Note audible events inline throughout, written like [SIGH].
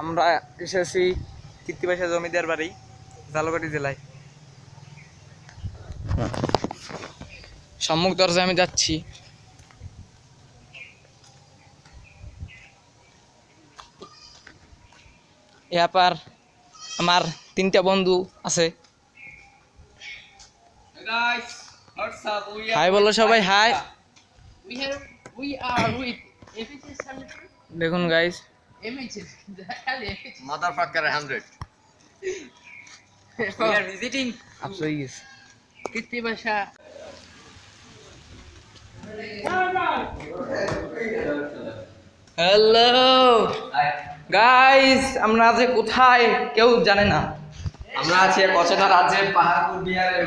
আমরা এসেছি কৃত্তিবাসা জমিদার বাড়ি জালকাটি জেলায় সম্মুখ দরজায় আমি যাচ্ছি এরপর আমার তিনটা বন্ধু আছে হাই বলো সবাই হাই. দেখুন guys. [LAUGHS] Motherfucker 100. [LAUGHS] We are visiting. কৃত্তিবাসা হ্যালো গাইস আমরা আজ কোথায় কেউ জানে না। আমরা আছি কচনা রাজ্যের পাহাড়পুর বিহারে।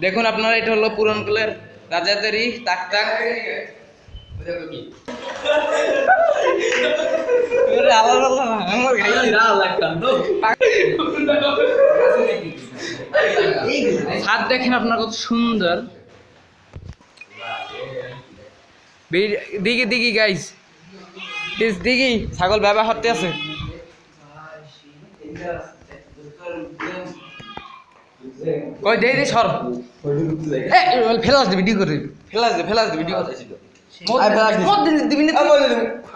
দেখুন আপনারা এটা হলো পুরনকুলের রাজাদেরই তাক তাক ছাদ দেখেন আপনার কত সুন্দর। দিঘি দিঘি দিস দিঘি, ছাগল ব্যবহার হতে আছে। কই দেই দে, সর। ফেলাস দিবি ভিডিও করে। দিবি। ফেলাস দে ফেলাস দে ভিডিও করে।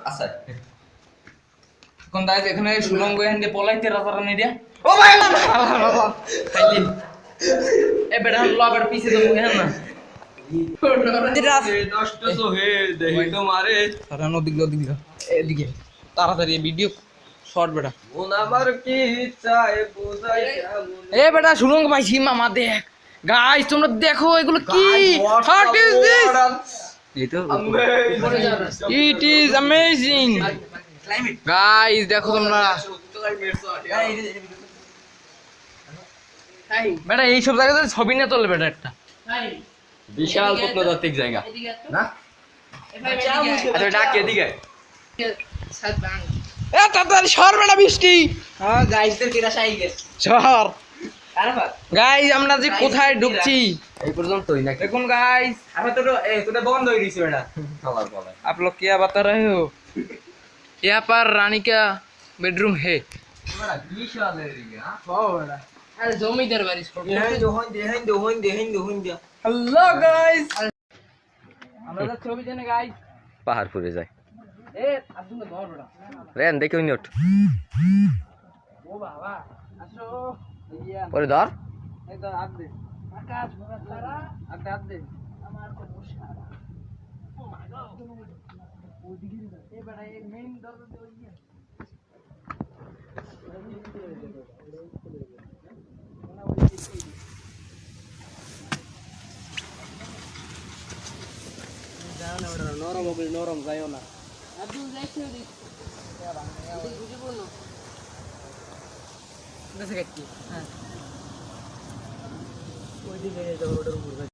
আচ্ছা। কোন দাইছে এখানে সুলঙ্গ এখান পলাইতে রাজা রানী দিয়া। ও ভাই! খাইলি এ বেটা ল পিছে হ্যাঁ না তাড়াতাড়ি ভিডিও শর্ট বেটা। মন আমার কি চায় বুঝাই কেমন? এ বেটা সুলঙ্গ পাইছি মামা দেখ। গাইস তোমরা দেখো এগুলো কি? What is this it is amazing guys দেখো তোমরা। বেটা এইসব জায়গাতে ছবি না তোলে বেটা একটা। বিশাল প্রত্নতাত্ত্বিক জায়গা। এদিকে না? ভাই, আচ্ছা ডাক এদিকে। এ তাড়াতাড়ি সর বেটা বৃষ্টি। হ্যাঁ গাইসদের কিরা সাই গেছে সর। আরে বাবা গাইস আমরা যে কোথায় ঢুকছি এই পর্যন্তই নাকি দেখুন গাইস আমরা তো এই তোটা বন্ধ হয়ে গেছে বেটা খাবার বলে आप लोग क्या बता रहे हो यहाँ पर रानी का बेडरूम है বেটা কি সালে এদিকে হ্যাঁ আরে জমিদার বাড়ি ছোট দেহেন দোহন দেহেন দোহন দেহেন দোহন দিয়া हेलो गाइस আমরা তো ছবি জানে গাইস পাহাড়পুরে যায় এ আব্দুল ধর বেটা রেন দেখে উনি ওঠ ও বাবা আসো ইয়া পরে ধর। নরম হবে নরম যাইও না। আব্দুল যাইছ দিক বুঝিব না। கட்டி ஆ. போயிட்டு